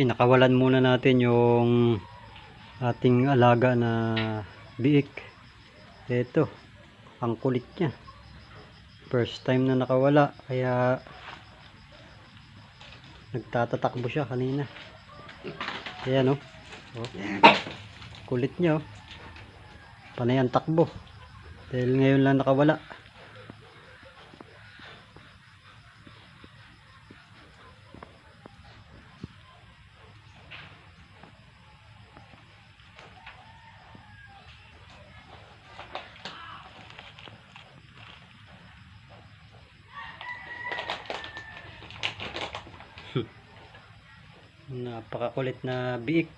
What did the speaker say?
pinakawalan muna natin yung ating alaga na biik. Ito, ang kulit niya. First time na nakawala, kaya nagtatatakbo siya kanina. Ayan oh. oh. Kulit niya oh. Panay takbo. Dahil ngayon lang nakawala. Napakakulit na biik.